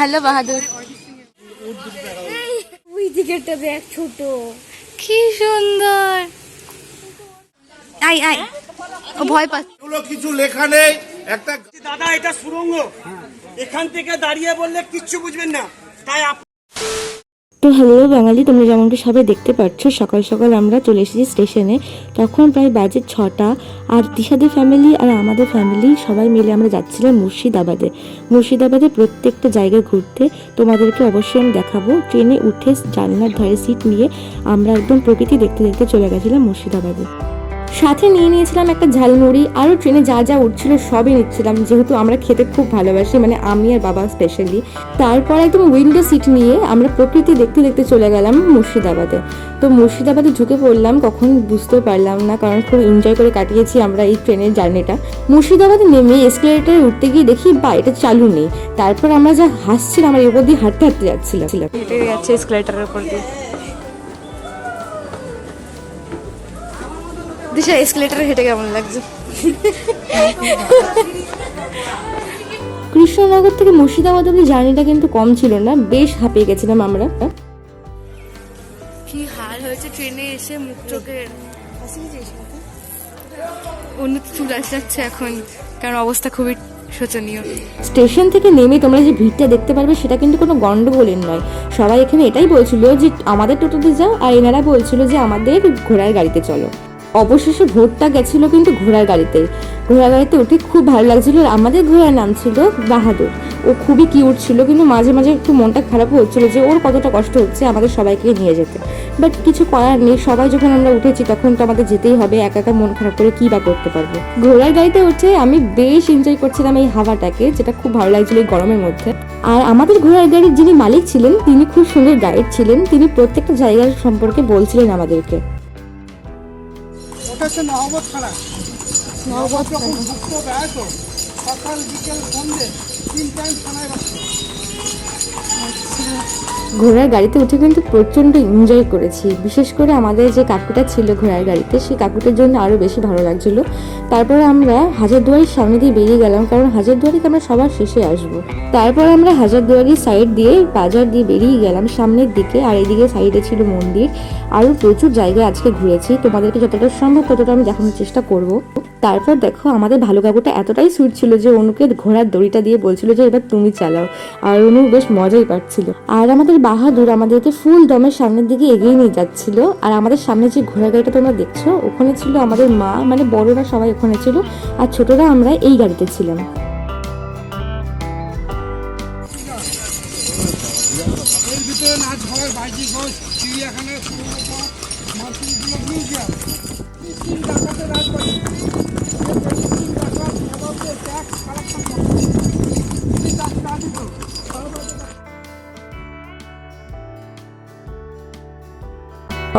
Hello বাহাদুর। ওই দিকেরটা দেখ ছোট। কি সুন্দর। I I. ও ভয় পাচ্ছে। এগুলো কিছু লেখা নেই একটা দাদা এটা সুরঙ্গ। এখান থেকে দাঁড়িয়ে বললে কিচ্ছু বুঝবেন না। তাই হ্যালো বাঙালি, তোমরা যেমনটি সবাই দেখতে পাচ্ছ সকাল সকাল আমরা চলে এসেছি স্টেশনে। তখন প্রায় বাজে ছটা, আর দিশাদের ফ্যামিলি আর আমাদের ফ্যামিলি সবাই মিলে আমরা যাচ্ছিলাম মুর্শিদাবাদে। মুর্শিদাবাদে প্রত্যেকটা জায়গায় ঘুরতে। তোমাদেরকে অবশ্যই আমি দেখাবো। ট্রেনে উঠে জানলার ধারে সিট নিয়ে আমরা একদম প্রকৃতি দেখতে দেখতে চলে গেছিলাম মুর্শিদাবাদে। সাথে নিয়ে নিয়েছিলাম একটা ঝালমুড়ি আরও ট্রেনে যা যা উঠছিল সবই নিচ্ছিলাম, যেহেতু আমরা খেতে খুব ভালোবাসি মানে আমি আর বাবা স্পেশালি তারপর একদম উইন্ডো সিট নিয়ে আমরা প্রকৃতি দেখতে দেখতে চলে গেলাম মুর্শিদাবাদে। তো মুর্শিদাবাদে ঢুকে পড়লাম, কখন বুঝতে পারলাম না, কারণ খুব এনজয় করে কাটিয়েছি আমরা এই ট্রেনের জার্নিটা। মুর্শিদাবাদে নেমে এসকেলেটারে উঠতে গিয়ে দেখি বা এটা চালু নেই। তারপর আমরা যা হাসছিলাম, আমার এর দিয়ে হাঁটতে হাঁটতে যাচ্ছিলাম। এসকেলেটারের উপর দিয়ে। দিশা এসকেলেটারে হেঁটে কেমন লাগছে? কৃষ্ণনগর থেকে মুর্শিদাবাদ অব্দি জার্নিটা কিন্তু কম ছিল না বেশ হাঁপিয়ে গেছিলাম আমরা। কি হাল হয়েছে ট্রেনে এসে মুখ চোখের উন্নত চুল আসে যাচ্ছে এখন কারণ অবস্থা খুবই শোচনীয়। স্টেশন থেকে নেমে তোমরা যে ভিড়টা দেখতে পারবে সেটা কিন্তু কোনো গন্ডগোলের নয়। সবাই এখানে এটাই বলছিল যে আমাদের টোটোতে যাও আর এনারা বলছিল যে আমাদের ঘোড়ার গাড়িতে চলো। অবশেষে ভোটটা গেছিল কিন্তু ঘোড়ার গাড়িতে। ঘোড়ার গাড়িতে উঠে খুব ভালো লাগছিল আর আমাদের ঘোড়ার নাম ছিল বাহাদুর। ও খুবই কিউট ছিল কিন্তু মাঝে মাঝে একটু মনটা খারাপ হচ্ছিল যে ওর কতটা কষ্ট হচ্ছে আমাদের সবাইকে নিয়ে যেতে। বাট কিছু করার নেই, সবাই যখন আমরা উঠেছি তখন তো আমাদের যেতেই হবে, একা একা মন খারাপ করে কী বা করতে পারব। ঘোড়ার গাড়িতে উঠে আমি বেশ এনজয় করছিলাম এই হাওয়াটাকে, যেটা খুব ভালো লাগছিল এই গরমের মধ্যে। আর আমাদের ঘোড়ার গাড়ির যিনি মালিক ছিলেন, তিনি খুব সুন্দর গাইড ছিলেন, তিনি প্রত্যেকটা জায়গার সম্পর্কে বলছিলেন আমাদেরকে। হচ্ছে নহবত খানা নহবত যখন ভুক্ত দেয় তো সকাল বিকেল সন্ধে, তিন টাইম থানায় বসে। ঘোড়ার গাড়িতে উঠে কিন্তু প্রচণ্ড এনজয় করেছি। বিশেষ করে আমাদের যে কাকুটা ছিল ঘোড়ার গাড়িতে, সেই কাকুটার জন্য আরও বেশি ভালো লাগছিল। তারপরে আমরা হাজারদুয়ারির সামনে দিয়ে বেরিয়ে গেলাম, কারণ হাজারদুয়ারিতে আমরা সবার শেষে আসব। তারপর আমরা হাজারদুয়ারির সাইড দিয়ে, বাজার দিয়ে বেরিয়ে গেলাম সামনের দিকে, আর এদিকে সাইডে ছিল মন্দির। আরও প্রচুর জায়গায় আজকে ঘুরেছি। তোমাদেরকে যতটা সম্ভব ততটা আমি দেখানোর চেষ্টা করব। তারপর দেখো, আমাদের ভালো কাকুটা এতটাই সুইট ছিল যে অনুকে ঘোড়ার দড়িটা দিয়ে বলছিল যে, এবার তুমি চালাও। আর অনু বেশ মজাই পাচ্ছিল আর আমাদের বাহাদুর আমাদেরকে ফুল দমের সামনের দিকে এগিয়ে নিয়ে যাচ্ছিল। আর আমাদের সামনে যে ঘোড়া গাড়িটা তোমরা দেখছ, ওখানে ছিল আমাদের মা মানে বড়রা সবাই ওখানে ছিল, আর ছোটরা আমরা এই গাড়িতে ছিলাম। এর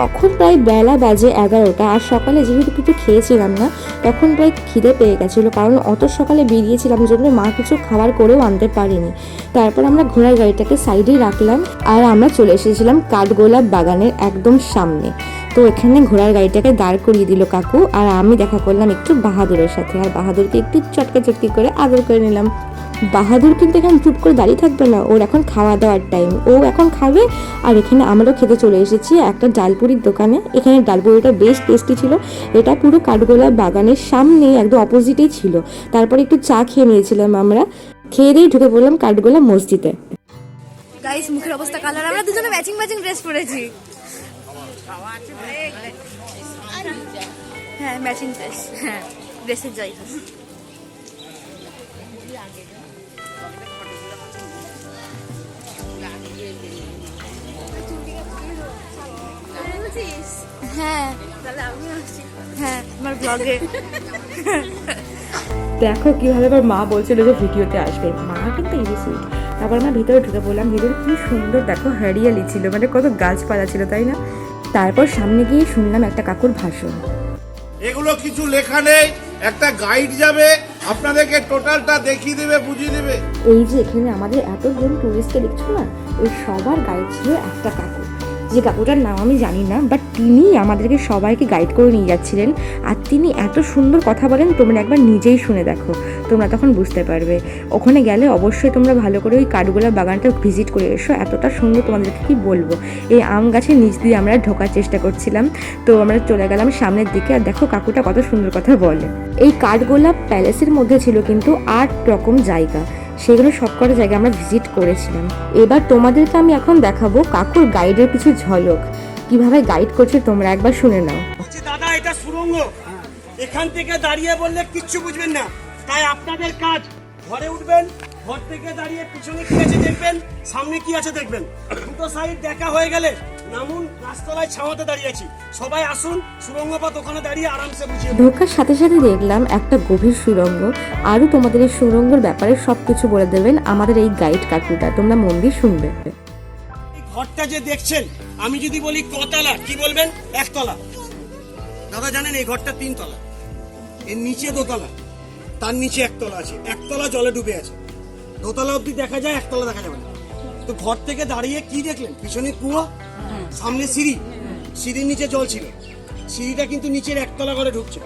তখন প্রায় বেলা বাজে এগারোটা আর সকালে যেহেতু কিছু খেয়েছিলাম না, তখন প্রায় খিদে পেয়ে গেছিল, কারণ অত সকালে বেরিয়েছিলাম জন্য মা কিছু খাবার করেও আনতে পারিনি। তারপর আমরা ঘোড়ার গাড়িটাকে সাইডেই রাখলাম আর আমরা চলে এসেছিলাম কাঠগোলাপ বাগানের একদম সামনে। তো এখানে ঘোড়ার গাড়িটাকে দাঁড় করিয়ে দিল কাকু আর আমি দেখা করলাম একটু বাহাদুরের সাথে। আর বাহাদুরকে একটু চটকা চটকি করে আদর করে নিলাম। বাহাদুর কিন্তু এখন চুপ করে দাঁড়িয়ে থাকবে না। ওর এখন খাওয়া দাওয়ার টাইম ও এখন খাবে আর এখানে আমরাও খেতে চলে এসেছি একটা ডালপুরির দোকানে। এখানে ডালপুরিটা বেশ টেস্টি ছিল। এটা পুরো কাঠগোলা বাগানের সামনে একদম অপোজিটেই ছিল। তারপর একটু চা খেয়ে নিয়েছিলাম আমরা। খেয়ে দিয়ে ঢুকে পড়লাম কাঠগোলা মসজিদে। গাইস মুখের অবস্থা কালার আমরা দুজনে ম্যাচিং ম্যাচিং ড্রেস পরেছি। হ্যাঁ ম্যাচিং ড্রেস হ্যাঁ ড্রেসের জয় হ্যাঁ। হ্যাঁ আমার ব্লগে দেখো কীভাবে আবার মা বলছিল যে ভিডিওতে আসবে। মা কিন্তু এই সুইট তারপর আমরা ভিতরে ঢুকে বললাম ভিতরে কি সুন্দর দেখো হরিয়ালি ছিল মানে কত গাছপালা ছিল তাই না? তারপর সামনে গিয়ে শুনলাম একটা কাকুর ভাষণ। এগুলো কিছু লেখা নেই একটা গাইড যাবে আপনাদেরকে টোটালটা দেখিয়ে দেবে বুঝিয়ে দেবে। এই যে এখানে আমাদের এতজন টুরিস্টকে দেখছ না ওই সবার গাইড ছিল একটা কাকু। যে কাকুটার নাম আমি জানি না বাট তিনি আমাদেরকে সবাইকে গাইড করে নিয়ে যাচ্ছিলেন। আর তিনি এত সুন্দর কথা বলেন, তোমরা একবার নিজেই শুনে দেখো, তোমরা তখন বুঝতে পারবে। ওখানে গেলে অবশ্যই তোমরা ভালো করে ওই কাঠগোলা বাগানটা ভিজিট করে এসো, এতটা সুন্দর তোমাদেরকে কি বলব? এই আম গাছের নিচ দিয়ে আমরা ঢোকার চেষ্টা করছিলাম, তো আমরা চলে গেলাম সামনের দিকে, আর দেখো কাকুটা কত সুন্দর কথা বলে। এই কাঠগোলাপ প্যালেসের মধ্যে ছিল কিন্তু আট রকম জায়গা। সেগুলো সবকটা জায়গা আমরা ভিজিট করেছিলাম। এবার তোমাদেরকে আমি এখন দেখাবো কাকুর গাইডের কিছু ঝলক। কীভাবে গাইড করছে তোমরা একবার শুনে নাও। দাদা, এটা সুরঙ্গ। এখান থেকে দাঁড়িয়ে বললে কিচ্ছু বুঝবেন না। তাই আপনাদের কাজ, ঘরে উঠবেন, ঘর থেকে দাঁড়িয়ে পিছনে কি আছে দেখবেন, সামনে কি আছে দেখবেন। দুটো সাইড দেখা হয়ে গেলে নামুন গাছতলায় ছাওয়াতে দাঁড়িয়েছি সবাই আসুন সুরঙ্গ পথ ওখানে দাঁড়িয়ে আরামসে বুঝিয়ে। ঢোকার সাথে সাথে দেখলাম একটা গভীর সুরঙ্গ। আরও তোমাদের এই সুরঙ্গের ব্যাপারে সব কিছু বলে দেবেন আমাদের এই গাইড কাকুটা। তোমরা মন দিয়ে শুনবে। ঘরটা যে দেখছেন আমি যদি বলি কতলা কি বলবেন? একতলা। দাদা জানেন এই ঘরটা তিনতলা। এর নিচে দোতলা তার নিচে একতলা আছে। একতলা জলে ডুবে আছে। দোতলা অব্দি দেখা যায় একতলা দেখা যাবে না। তো ঘর থেকে দাঁড়িয়ে কি দেখলেন? পিছনে কুয়ো, সামনে সিঁড়ি। সিঁড়ির নিচে জল ছিল। সিঁড়িটা কিন্তু নিচের একতলা ঘরে ঢুকছে।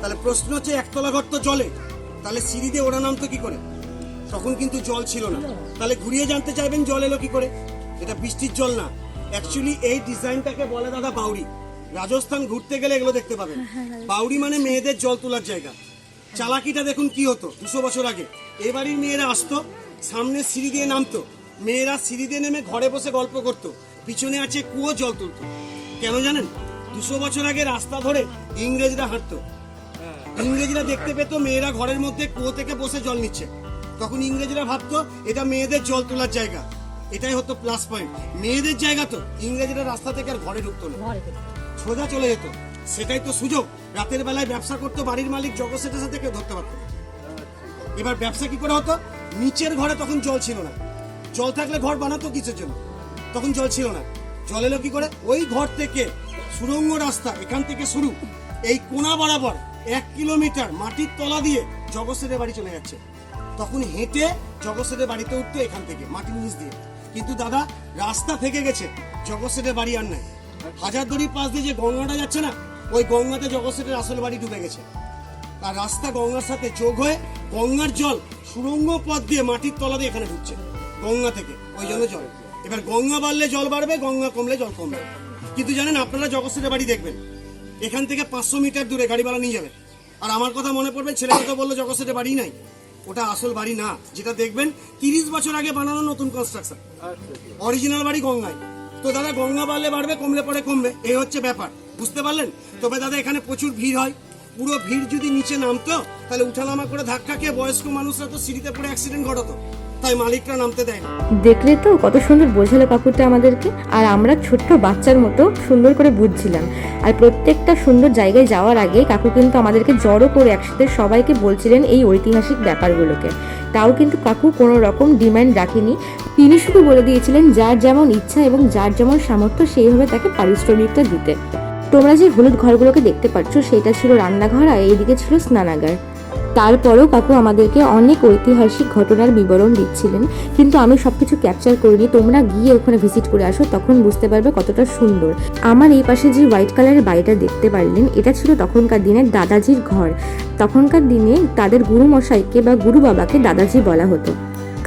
তাহলে প্রশ্ন হচ্ছে, একতলা ঘর তো জলে। তাহলে সিঁড়ি দিয়ে ওরা নামতো কি করে? তখন কিন্তু জল ছিল না। তাহলে ঘুরিয়ে জানতে চাইবেন, জল এলো কি করে? এটা বৃষ্টির জল না। অ্যাকচুয়ালি এই ডিজাইনটাকে বলে দাদা বাউরি রাজস্থান ঘুরতে গেলে এগুলো দেখতে পাবেন। বাউরি মানে মেয়েদের জল তোলার জায়গা। চালাকিটা দেখুন কি হতো, দুশো বছর আগে। এবারই মেয়েরা আসতো, সামনে সিঁড়ি দিয়ে নামতো। মেয়েরা সিঁড়িতে নেমে ঘরে বসে গল্প করতো। পিছনে আছে কুয়ো জল তুলতো কেন জানেন? দুশো বছর আগে রাস্তা ধরে ইংরেজরা হাঁটতো। ইংরেজরা দেখতে পেত মেয়েরা ঘরের মধ্যে কুয়ো থেকে বসে জল নিচ্ছে। তখন ইংরেজরা ভাবতো এটা মেয়েদের জল তোলার জায়গা। এটাই হতো প্লাস পয়েন্ট মেয়েদের জায়গা তো। ইংরেজরা রাস্তা থেকে আর ঘরে ঢুকতো না। সোজা চলে যেত। সেটাই তো সুযোগ। রাতের বেলায় ব্যবসা করতো বাড়ির মালিক জগৎসেটের সাথে কেউ ধরতে পারতো এবার ব্যবসা কি করে হতো? নিচের ঘরে তখন জল ছিল না। জল থাকলে ঘর বানাতো কিসের জন্য? তখন জল ছিল না। জল এলো কি করে? ওই ঘর থেকে সুরঙ্গ রাস্তা, এখান থেকে শুরু। এই কোনা বরাবর এক কিলোমিটার মাটির তলা দিয়ে জগৎসেটের বাড়ি চলে যাচ্ছে। তখন হেঁটে জগৎসেটের বাড়িতে উঠতো এখান থেকে, মাটির নিচ দিয়ে। কিন্তু দাদা, রাস্তা থেকে গেছে জগৎসেটের বাড়ি আর নাই। হাজারদড়ির পাশ দিয়ে যে গঙ্গাটা যাচ্ছে না, ওই গঙ্গাতে জগৎসেটের আসল বাড়ি ডুবে গেছে। আর রাস্তা গঙ্গার সাথে যোগ হয়ে গঙ্গার জল সুরঙ্গ পথ দিয়ে মাটির তলা দিয়ে এখানে ঢুকছে। গঙ্গা থেকে, ওই জন্য জল। এবার গঙ্গা বাড়লে জল বাড়বে, গঙ্গা কমলে জল কমবে। কিন্তু জানেন, আপনারা জগৎসেটের বাড়ি দেখবেন, এখান থেকে পাঁচশো মিটার দূরে গাড়িওয়ালা নিয়ে যাবে। আর আমার কথা মনে পড়বে ছেলে কথা বলল জগৎসেটের বাড়ি নাই। ওটা আসল বাড়ি না, যেটা দেখবেন, তিরিশ বছর আগে বানানো নতুন কনস্ট্রাকশন অরিজিনাল বাড়ি গঙ্গায়। তো দাদা, গঙ্গা বাড়লে বাড়বে, কমলে পরে কমবে এই হচ্ছে ব্যাপার। বুঝতে পারলেন? তবে দাদা, এখানে প্রচুর ভিড় হয়। পুরো ভিড় যদি নিচে নামতো, তাহলে উঠানামা করে ধাক্কা খেয়ে বয়স্ক মানুষরা তো সিঁড়িতে পড়ে অ্যাক্সিডেন্ট ঘটাতো। তাই মালিকরা নামতে দেয় না। দেখলে তো কত সুন্দর বোঝালো কাকুরটা আমাদেরকে। আর আমরা ছোট্ট বাচ্চার মতো সুন্দর করে বুঝছিলাম। আর প্রত্যেকটা সুন্দর জায়গায় যাওয়ার আগে কাকু কিন্তু আমাদেরকে জড়ো করে একসাথে সবাইকে বলছিলেন এই ঐতিহাসিক ব্যাপারগুলোকে। তাও কিন্তু কাকু কোনো রকম ডিমান্ড রাখেনি। তিনি শুধু বলে দিয়েছিলেন, যার যেমন ইচ্ছা এবং যার যেমন সামর্থ্য, সেইভাবে তাকে পারিশ্রমিকটা দিতে। তোমরা যে হলুদ ঘরগুলোকে দেখতে পাচ্ছ, সেটা ছিল রান্নাঘর আর এইদিকে ছিল স্নানাগার। তারপরেও কাকু আমাদেরকে অনেক ঐতিহাসিক ঘটনার বিবরণ দিচ্ছিলেন। কিন্তু আমি সব কিছু ক্যাপচার করিনি। তোমরা গিয়ে ওখানে ভিজিট করে আসো, তখন বুঝতে পারবে কতটা সুন্দর। আমার এই পাশে যে হোয়াইট কালারের বাড়িটা দেখতে পারলেন, এটা ছিল তখনকার দিনে দাদাজির ঘর। তখনকার দিনে তাদের গুরুমশাইকে বা গুরু বাবাকে দাদাজি বলা হতো।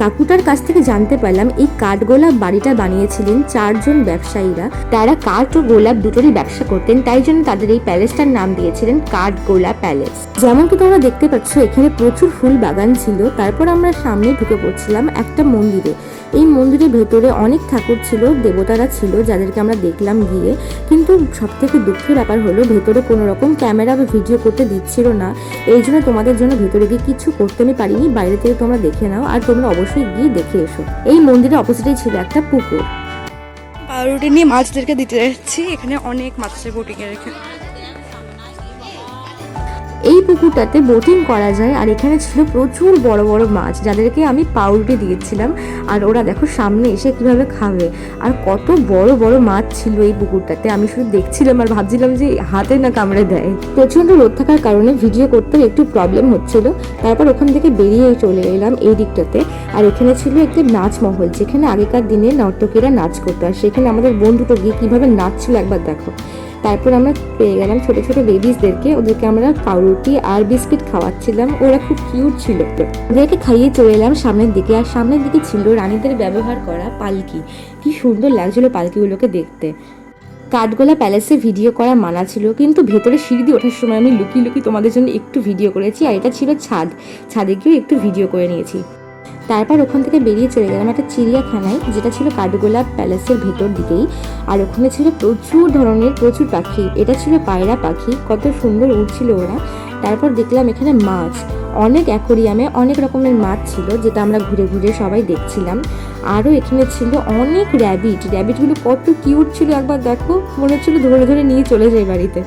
কাকুটার কাছ থেকে জানতে পারলাম এই কাঠ গোলাপ বাড়িটা বানিয়েছিলেন চারজন ব্যবসায়ীরা। তারা কাঠ ও গোলাপ দুটোরই ব্যবসা করতেন, তাই জন্য তাদের এই প্যালেসটার নাম দিয়েছিলেন কাঠ গোলাপ প্যালেস। যেমন কি তোমরা দেখতে পাচ্ছ, এখানে প্রচুর ফুল বাগান ছিল। তারপর আমরা সামনে ঢুকে পড়ছিলাম একটা মন্দিরে। এই মন্দিরের ভেতরে অনেক ঠাকুর ছিল, দেবতারা ছিল যাদেরকে আমরা দেখলাম গিয়ে। কিন্তু সব থেকে দুঃখের ব্যাপার হলো, ভেতরে কোনো রকম ক্যামেরা বা ভিডিও করতে দিচ্ছিল না। এই জন্য তোমাদের জন্য ভেতরে গিয়ে কিছু করতে আমি পারিনি, বাইরে থেকে তোমরা দেখে নাও আর তোমরা অবশ্যই গিয়ে দেখে এসো। এই মন্দিরের অপোজিটেই ছিল একটা পুকুর। পাউরুটি নিয়ে মাছদেরকে দিতে যাচ্ছি, এখানে অনেক মাছ আছে রেখে এই পুকুরটাতে বোটিং করা যায় আর এখানে ছিল প্রচুর বড় বড় মাছ, যাদেরকে আমি পাউরুটি দিয়েছিলাম। আর ওরা দেখো সামনে এসে কীভাবে খাবে। আর কত বড় বড় মাছ ছিল এই পুকুরটাতে। আমি শুধু দেখছিলাম আর ভাবছিলাম যে হাতে না কামড়ে দেয়। প্রচণ্ড রোদ থাকার কারণে ভিডিও করতে একটু প্রবলেম হচ্ছিল। তারপর ওখান থেকে বেরিয়ে চলে এলাম এই দিকটাতে। আর এখানে ছিল একটি নাচ মহল যেখানে আগেকার দিনে নর্তকীরা নাচ করতো। আর সেখানে আমাদের বন্ধুটা গিয়ে কীভাবে নাচছিল একবার দেখো। তারপর আমরা পেয়ে গেলাম ছোট ছোট বেবিসদেরকে ওদেরকে আমরা পাউরুটি আর বিস্কিট খাওয়াচ্ছিলাম। ওরা খুব কিউট ছিল। ওদেরকে খাইয়ে চলে এলাম সামনের দিকে। আর সামনের দিকে ছিল রানীদের ব্যবহার করা পালকি। কি সুন্দর লাগছিল পালকিগুলোকে দেখতে। কাঠগোলা প্যালেসে ভিডিও করা মানা ছিল। কিন্তু ভেতরে সিঁড়ি দিয়ে ওঠার সময় আমি লুকিয়ে লুকিয়ে তোমাদের জন্য একটু ভিডিও করেছি। আর এটা ছিল ছাদ। ছাদে গিয়েও একটু ভিডিও করে নিয়েছি। তারপর ওখান থেকে বেরিয়ে চলে গেলাম একটা চিড়িয়াখানায়, যেটা ছিল কাঠগোলা প্যালেসের ভেতর দিকেই। আর ওখানে ছিল প্রচুর ধরনের, প্রচুর পাখি। এটা ছিল পায়রা পাখি, কত সুন্দর উঠছিল ওরা। তারপর দেখলাম এখানে মাছ। অনেক অ্যাকোরিয়ামে অনেক রকমের মাছ ছিল, যেটা আমরা ঘুরে ঘুরে সবাই দেখছিলাম। আরও এখানে ছিল অনেক র্যাবিট র্যাবিটগুলো কত কিউট ছিল, একবার দেখো। মনে হচ্ছিল ধরে ধরে নিয়ে চলে যাই বাড়িতে।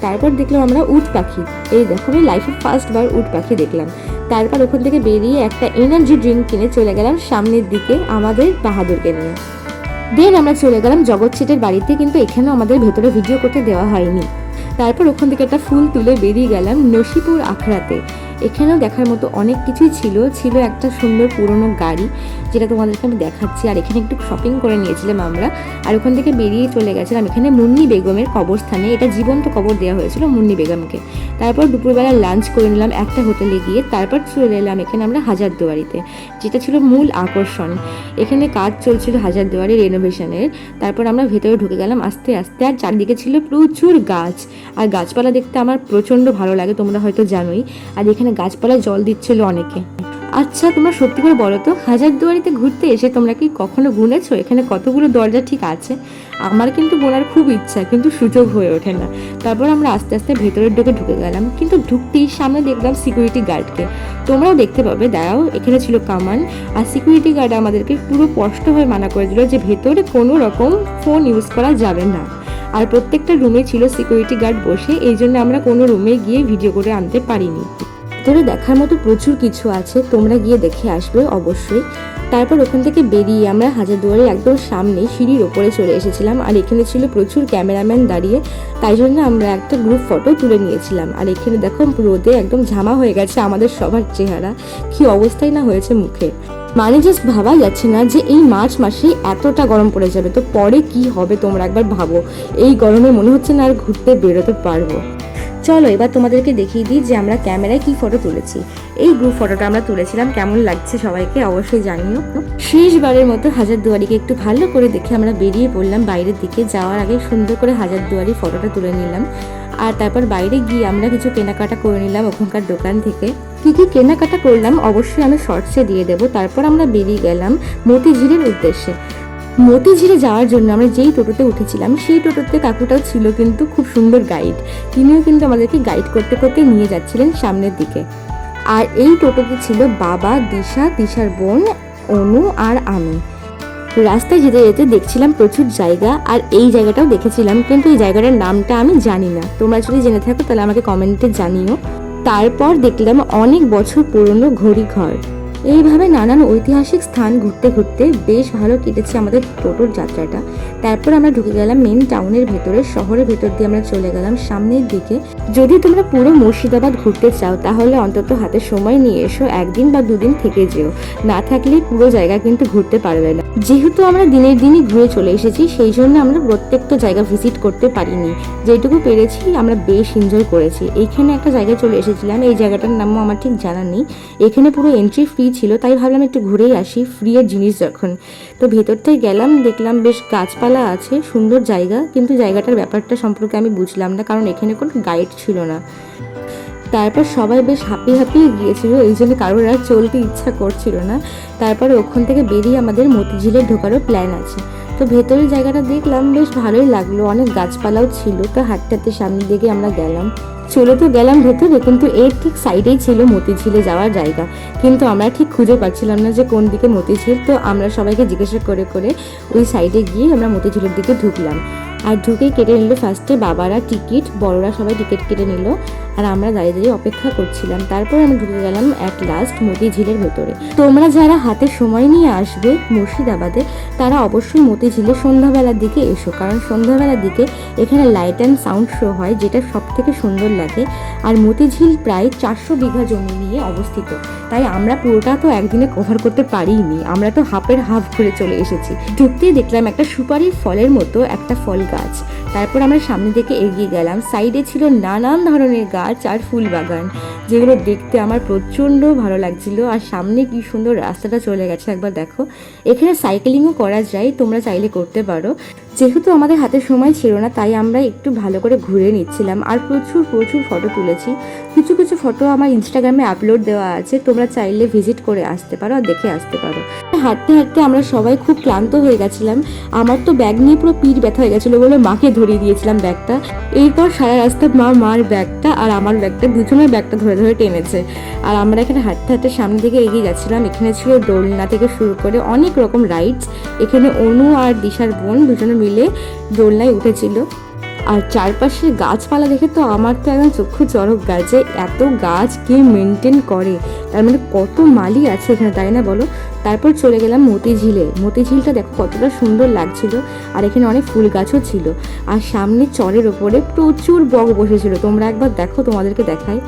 তারপর দেখলাম আমরা উট পাখি। এই দেখো, আমি লাইফে ফার্স্ট বার উট পাখি দেখলাম। তারপর ওখান থেকে বেরিয়ে একটা এনার্জি ড্রিঙ্ক কিনে চলে গেলাম সামনের দিকে আমাদের বাহাদুরকে নিয়ে। দেন আমরা চলে গেলাম জগৎ শেঠের বাড়িতে, কিন্তু এখানেও আমাদের ভেতরে ভিডিও করতে দেওয়া হয়নি। তারপর ওখান থেকে একটা ফুল তুলে বেরিয়ে গেলাম নসিপুর আখড়াতে। এখানেও দেখার মতো অনেক কিছুই ছিল। ছিল একটা সুন্দর পুরনো গাড়ি, যেটা তোমাদেরকে আমি দেখাচ্ছি। আর এখানে একটু শপিং করে নিয়েছিলাম আমরা। আর ওখান থেকে বেরিয়ে চলে গেছিলাম। এখানে মুন্নি বেগমের কবরস্থানে। এটা জীবন্ত কবর দেওয়া হয়েছিল মুন্নি বেগমকে। তারপর দুপুরবেলা লাঞ্চ করে নিলাম একটা হোটেলে গিয়ে। তারপর চলে এলাম এখানে আমরা হাজারদুয়ারিতে, যেটা ছিল মূল আকর্ষণ। এখানে কাজ চলছিল হাজারদুয়ারি রেনোভেশনের তারপর আমরা ভেতরে ঢুকে গেলাম আস্তে আস্তে। আর চারদিকে ছিল প্রচুর গাছ। আর গাছপালা দেখতে আমার প্রচণ্ড ভালো লাগে, তোমরা হয়তো জানোই। আর এখানে গাছপালায় জল দিচ্ছিল অনেকে। আচ্ছা তোমরা সত্যি করে বলো তো হাজারদুয়ারিতে ঘুরতে এসে তোমরা কি কখনো গুনেছো? এখানে কতগুলো দরজা ঠিক আছে? আমার কিন্তু গোনার খুব ইচ্ছা, কিন্তু সুযোগ হয়ে ওঠে না। তারপর আমরা আস্তে আস্তে ভেতরের দিকে ঢুকে গেলাম, কিন্তু ঢুকতেই সামনে দেখলাম সিকিউরিটি গার্ডকে তোমরাও দেখতে পাবে, দাঁড়াও, এখানে ছিল কামান। আর সিকিউরিটি গার্ড আমাদেরকে পুরো স্পষ্ট হয়ে মানা করে দিল যে ভেতরে কোনো রকম ফোন ইউজ করা যাবে না। আর প্রত্যেকটা রুমে ছিল সিকিউরিটি গার্ড বসে, এই জন্য আমরা কোনো রুমে গিয়ে ভিডিও করে আনতে পারিনি। ভেতরে দেখার মতো প্রচুর কিছু আছে, তোমরা গিয়ে দেখে আসবে অবশ্যই। তারপর ওখান থেকে বেরিয়ে আমরা হাজারদুয়ারের একদম সামনে সিঁড়ির ওপরে চলে এসেছিলাম, আর এখানে ছিল প্রচুর ক্যামেরাম্যান দাঁড়িয়ে, তাই জন্য আমরা একটা গ্রুপ ফটো তুলে নিয়েছিলাম। আর এখানে দেখো রোদে একদম ঝামা হয়ে গেছে আমাদের সবার চেহারা, কি অবস্থাই না হয়েছে মুখে। মানে জাস্ট ভাবা যাচ্ছে না যে এই মার্চ মাসে এতটা গরম পড়ে যাবে, তো পরে কি হবে তোমরা একবার ভাবো। এই গরমে মনে হচ্ছে না আর ঘুরতে বেরোতে পারব। চলো এবার তোমাদেরকে দেখিয়ে দিই যে আমরা ক্যামেরায় কি ফটো তুলেছি। এই গ্রুপ ফটোটা আমরা তুলেছিলাম, কেমন লাগছে সবাইকে অবশ্যই জানিও। শেষবারের মতো হাজারদুয়ারিকে একটু ভালো করে দেখে আমরা বেরিয়ে পড়লাম বাইরের দিকে, যাওয়ার আগে সুন্দর করে হাজারদুয়ারি ফটোটা তুলে নিলাম। আর তারপর বাইরে গিয়ে আমরা কিছু কেনাকাটা করে নিলাম ওখানকার দোকান থেকে। কী কী কেনাকাটা করলাম অবশ্যই আমি শর্টসে দিয়ে দেবো। তারপর আমরা বেরিয়ে গেলাম মতিঝিলের উদ্দেশ্যে। মতিঝিলে যাওয়ার জন্য আমরা যেই টোটোতে উঠেছিলাম, সেই টোটোতে কাকুটাও ছিল কিন্তু খুব সুন্দর গাইড। তিনিও কিন্তু আমাদেরকে গাইড করতে করতে নিয়ে যাচ্ছিলেন সামনের দিকে। আর এই টোটোতে ছিল বাবা, দিশা, দিশার বোন, অনু আর আমি। রাস্তায় যেতে যেতে দেখছিলাম প্রচুর জায়গা, আর এই জায়গাটাও দেখেছিলাম, কিন্তু এই জায়গাটার নামটা আমি জানি না। তোমরা যদি জেনে থাকো তাহলে আমাকে কমেন্টে জানিও। তারপর দেখলাম অনেক বছর পুরনো ঘড়ি ঘর এইভাবে নানান ঐতিহাসিক স্থান ঘুরতে ঘুরতে বেশ ভালো কেটেছে আমাদের টোটোর যাত্রাটা। তারপর আমরা ঢুকে গেলাম মেন টাউনের ভেতরে, শহরের ভেতর দিয়ে আমরা চলে গেলাম সামনের দিকে। যদি তোমরা পুরো মুর্শিদাবাদ ঘুরতে চাও, তাহলে অন্তত হাতে সময় নিয়ে এসো, একদিন বা দুদিন থেকে যেও। না থাকলে পুরো জায়গা কিন্তু ঘুরতে পারবে না। যেহেতু আমরা দিনের দিনই ঘুরে চলে এসেছি, সেই জন্য আমরা প্রত্যেকটা জায়গা ভিজিট করতে পারিনি। যেটুকু পেরেছি, আমরা বেশ এনজয় করেছি। এইখানে একটা জায়গায় চলে এসেছিলাম, এই জায়গাটার নামও আমার ঠিক জানা নেই। এখানে পুরো এন্ট্রি ফ্রি ছিল, তাই ভাবলাম একটু ঘুরেই আসি ফ্রি এর জিনিস যখন। তো ভেতর থেকে গেলাম, দেখলাম বেশ গাছপালা আছে, সুন্দর জায়গা, কিন্তু জায়গাটার ব্যাপারটা সম্পর্কে আমি বুঝলাম না, কারণ এখানে কোনো গাইড ছিল না। তারপর সবাই বেশ হাঁপিয়ে হাঁপিয়ে গিয়েছিল, এই জন্য কারোর আর চলতে ইচ্ছা করছিল না। তারপরে ওখান থেকে বেরিয়ে আমাদের মতিঝিলে ঢোকারও প্ল্যান আছে। তো ভেতরের জায়গাটা দেখলাম বেশ ভালোই লাগল। অনেক গাছপালাও ছিল, তো হাটটাতে সামনে সামনের দিকে আমরা গেলাম। চলে তো গেলাম ভেতরে, কিন্তু এর ঠিক সাইডেই ছিল মতিঝিলে যাওয়ার জায়গা। কিন্তু আমরা ঠিক খুঁজে পাচ্ছিলাম না যে কোন দিকে মতিঝিল। তো আমরা সবাইকে জিজ্ঞাসা করে করে ওই সাইডে গিয়ে আমরা মতিঝিলের দিকে ঢুকলাম। আর ঢুকেই কেটে নিল ফার্স্টে বাবারা টিকিট বড়রা সবাই টিকিট কেটে নিল। আর আমরা দাঁড়িয়ে দাঁড়িয়ে অপেক্ষা করছিলাম। তারপর আমি ঢুকে গেলাম অ্যাট লাস্ট মতিঝিলের ভেতরে। তোমরা যারা হাতে সময় নিয়ে আসবে মুর্শিদাবাদে, তারা অবশ্যই মতিঝিলে সন্ধ্যাবেলার দিকে এসো। কারণ সন্ধ্যাবেলার দিকে এখানে লাইট অ্যান্ড সাউন্ড শো হয়, যেটা সব থেকে সুন্দর লাগে। আর মতিঝিল প্রায় চারশো বিঘা জমি নিয়ে অবস্থিত। তাই আমরা পুরোটা তো একদিনে কভার করতে পারিনি। আমরা তো হাফের হাফ ঘুরে চলে এসেছি। ঢুকতেই দেখলাম একটা সুপারির ফলের মতো একটা ফল গাছ। তারপর আমরা সামনে দিকে এগিয়ে গেলাম। সাইডে ছিল নানান ধরনের গাছ আর ফুল বাগান, যেগুলো দেখতে আমার প্রচণ্ড ভালো লাগছিল। আর সামনে কি সুন্দর রাস্তাটা চলে গেছে, একবার দেখো। এখানে সাইকেলিংও করা যায়, তোমরা চাইলে করতে পারো। যেহেতু আমাদের হাতে সময় ছিল না, তাই আমরা একটু ভালো করে ঘুরে নিচ্ছিলাম। আর প্রচুর প্রচুর ফটো তুলেছি। কিছু কিছু ফটো আমার ইনস্টাগ্রামে আপলোড দেওয়া আছে। তোমরা চাইলে ভিজিট করে আসতে পারো আর দেখে আসতে পারো। হাঁটতে হাঁটতে আমরা সবাই খুব ক্লান্ত হয়ে গেছিলাম। আমার তো ব্যাগ নিয়ে পুরো পিঠ ব্যথা হয়ে গেছিল। বলে মাকে ধরিয়ে দিয়েছিলাম ব্যাগটা। এরপর সারা রাস্তা মা মার ব্যাগটা আর আমার ব্যাগটা, দুজনের ব্যাগটা ধরে ধরে টেনেছে। আর আমরা এখানে হাঁটতে হাঁটতে সামনে দিকে এগিয়ে যাচ্ছিলাম। এখানে ছিল দোলনা থেকে শুরু করে অনেক রকম রাইডস এখানে অনু আর দিশার বোন দুজনে মিলে দোলনায় উঠেছিল। আর চারপাশের গাছপালা দেখে তো আমার তো একদম চক্ষু চড়ক গাছে এত গাছ কে মেনটেন করে? তার মানে কত মালি আছে এখানে, তাই না বলো? তারপর চলে গেলাম মতিঝিলে মতিঝিলটা দেখো কতটা সুন্দর লাগছিল, আর এখানে অনেক ফুল গাছও ছিল। আর সামনে চরের ওপরে প্রচুর বক বসেছিল। তোমরা একবার দেখো, তোমাদেরকে দেখাই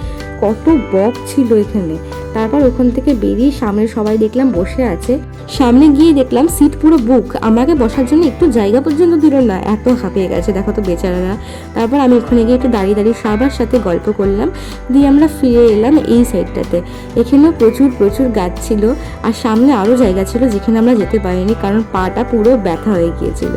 কত বক ছিল এখানে। তারপর ওখান থেকে বেরিয়ে সামনে সবাই দেখলাম বসে আছে। সামনে গিয়ে দেখলাম সিট পুরো বুক। আমাকে বসার জন্য একটু জায়গা পর্যন্ত দিল না, এত হাঁপিয়ে গেছে, দেখো তো বেচারারা। তারপর আমি ওখানে গিয়ে একটু দাঁড়িয়ে দাঁড়িয়ে সবার সাথে গল্প করলাম। দিয়ে আমরা ফিরে এলাম এই সাইডটাতে এখানেও প্রচুর প্রচুর গাছ ছিল। আর সামনে আরও জায়গা ছিল যেখানে আমরা যেতে পারিনি, কারণ পাটা পুরো ব্যথা হয়ে গিয়েছিল।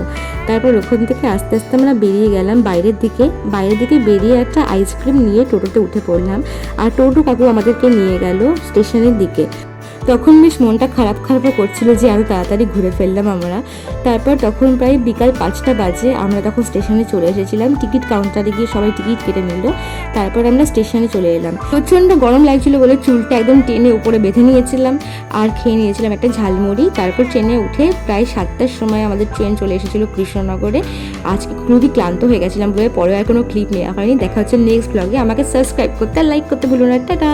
তারপর ওখান থেকে আস্তে আস্তে আমরা বেরিয়ে গেলাম বাইরের দিকে। বাইরের দিকে বেরিয়ে একটা আইসক্রিম নিয়ে টোটোতে উঠে পড়লাম। আর টোটো কাকু আমাদেরকে নিয়ে গেল স্টেশনের দিকে। তখন বেশ মনটা খারাপ খারাপও করছিল যে আরও তাড়াতাড়ি ঘুরে ফেললাম আমরা। তারপর তখন প্রায় বিকাল পাঁচটা বাজে আমরা তখন স্টেশনে চলে এসেছিলাম, টিকিট কাউন্টারে গিয়ে সবাই টিকিট কেটে নিল। তারপর আমরা স্টেশনে চলে এলাম। প্রচণ্ড গরম লাগছিল বলে চুলটা একদম টেনে উপরে বেঁধে নিয়েছিলাম আর খেয়ে নিয়েছিলাম একটা ঝালমুড়ি। তারপর ট্রেনে উঠে প্রায় সাতটার সময় আমাদের ট্রেন চলে এসেছিল কৃষ্ণনগরে। আজকে খুবই ক্লান্ত হয়ে গেছিলাম বলে পরে আর কোনো ক্লিপ নেওয়া হয়নি। দেখা হচ্ছে নেক্সট ব্লগে আমাকে সাবস্ক্রাইব করতে আর লাইক করতে ভুলো না। টাটা!